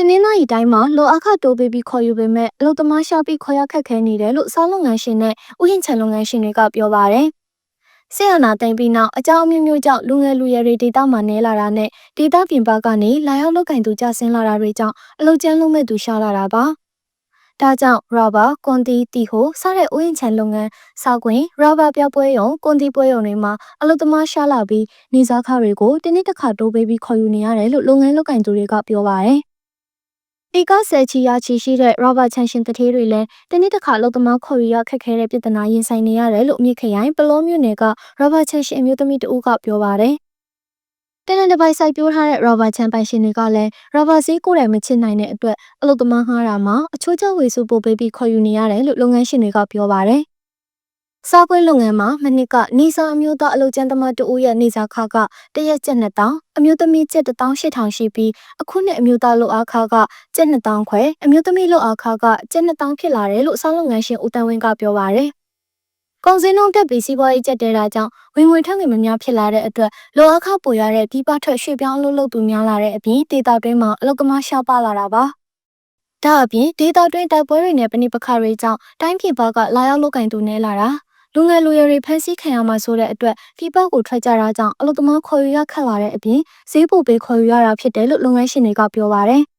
တနင်္လာရီတိုင်းမှာလောအခတိုးပေးပြီးခေါ်ယူပေမဲ့အလုသမားရှာပြီးခေါ်ရခက်ခဲနေတယ်လို့စားလုပ်ငန်းရှင်နဲ့ဥယျာဉ်ချလုပ်ငန်းရှင်တွေကပြောပါတယ်။ဆေးရနာသိမ့်ပြီးနောက်အကြောင်းအမျိုးမျိုးကြောင့်လူငယ်လူရွယ်တွေဒေသမှာနေလာတာနဲ့ဒေသပြင်ပကနေလာရောက်လုပ်ကင်သူကြဆင်းလာတာတွေကြောင့်အလုကျန်းလုံးမဲ့သူရှာလာတာပါ။ဒါကြောင့် rubber, ကွန်တီတီဟိုစတဲ့ဥယျာဉ်ချလုပ်ငန်းစောက်ခွင် rubber ပြောက်ပွဲရုံကွန်တီပွဲရုံတွေမှာအလုသမားရှာလာပြီးနေစားခတွေကိုတင်းနှစ်တစ်ခါတိုးပေးပြီးခေါ်ယူနေရတယ်လို့လုပ်ငန်းလုပ်ကင်သူတွေကပြောပါတယ်။ ဧကဆယ်ချီယာချီရှိတဲ့ Robert ချန်ရှင်တထေးတွေလည်းတနေ့တစ်ခါအလုပ်သမားခေါ်ယူရခက်ခဲတဲ့ပြည်ထနာရင်ဆိုင်နေရတယ်လို့မြစ်ခရိုင်ပလောမြို့နယ်က Robert ချန်ရှင်အမျိုးသမီးတဦးကပြောပါတယ်။တနင်္လာပိုင်းစိုက်ပျိုးထားတဲ့ Robert ချန်ပိုင်ရှင်တွေကလည်း Robert ဈေးကိုယ်တိုင်မချစ်နိုင်တဲ့အတွက်အလုပ်သမားငှားတာမှာအချိုးကျဝေစုပို့ပေးပြီးခေါ်ယူနေရတယ်လို့လုပ်ငန်းရှင်တွေကပြောပါတယ်။ စားပွဲလုပ်ငန်းမှာမနှစ်ကနေစာအမျိုးသားအလုပ်ကျန်းသမားတဦးရဲ့နေစာခကတရက်ကျပ်2000အမျိုးသမီးကျပ်18000ရှိပြီးအခုနှစ်အမျိုးသားလုပ်အားခကကျပ်2000ခွဲအမျိုးသမီးလုပ်အားခကကျပ်2000ဖြစ်လာတယ်လို့စားလုပ်ငန်းရှင်ဦးတန်းဝင်းကပြောပါတယ်။ကုန်စည်နှုန်းတက်ပြီးစီးပွားရေးကျက်တဲတာကြောင့်ဝင်ငွေထက်ငွေမများဖြစ်လာတဲ့အတွက်လောအခပိုရတဲ့ဒီပထွက်ရွှေ့ပြောင်းအလုပ်လုပ်သူများလာတဲ့အပြင်ဒေတာတွင်းမှာအလုပ်ကမားရှားပါလာတာပါ။ဒါအပြင်ဒေတာတွင်းတိုက်ပွဲတွေနဲ့ပဏိပခတွေကြောင့်တိုင်းပြည်ဘက်ကလာရောက်လုပ်ကင်သူနေလာတာ လူငယ်လူရွယ်တွေဖမ်းဆီးခံရမှာဆိုတဲ့အတွက်ပြည်ပကိုထွက်ကြတာကြောင့်အလုပ်သမားခေါ်ယူရခက်လာတဲ့အပြင်ဈေးပိုပေးခေါ်ယူရတာဖြစ်တယ်လို့လုပ်ငန်းရှင်တွေကပြောပါတယ်။